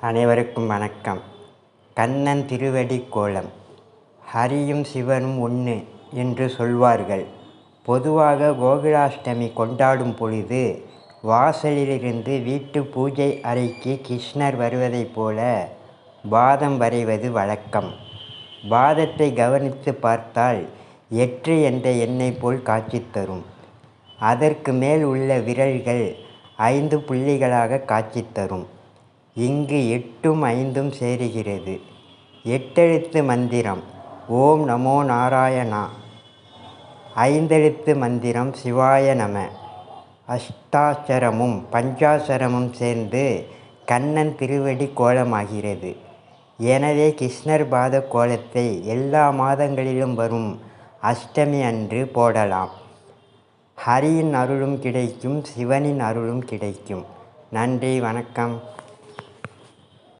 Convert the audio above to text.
அனைவருக்கும் வணக்கம். கண்ணன் திருவடி கோலம் ஹரியும் சிவனும் ஒன்று என்று சொல்வார்கள். பொதுவாக கோகுலாஷ்டமி கொண்டாடும் பொழுது வாசலிலிருந்து வீட்டு பூஜை அறைக்கு கிருஷ்ணர் வருவதைப் போல பாதம் வரைவது வழக்கம். பாதத்தை கவனித்து பார்த்தால் எற்று என்ற எண்ணெய் போல் காட்சி தரும். அதற்கு மேல் உள்ள விரல்கள் ஐந்து புள்ளிகளாக காட்சி தரும். இங்கு எட்டும் ஐந்தும் சேருகிறது. எட்டெழுத்து மந்திரம் ஓம் நமோ நாராயணா. ஐந்தெழுத்து மந்திரம் சிவாய நம. அஷ்டாட்சரமும் பஞ்சாசரமும் சேர்ந்து கண்ணன் திருவடி கோலமாகிறது. எனவே கிருஷ்ணர் பாத கோலத்தை எல்லா மாதங்களிலும் வரும் அஷ்டமி அன்று போடலாம். ஹரியின் அருளும் கிடைக்கும் சிவனின் அருளும் கிடைக்கும். நன்றி வணக்கம்.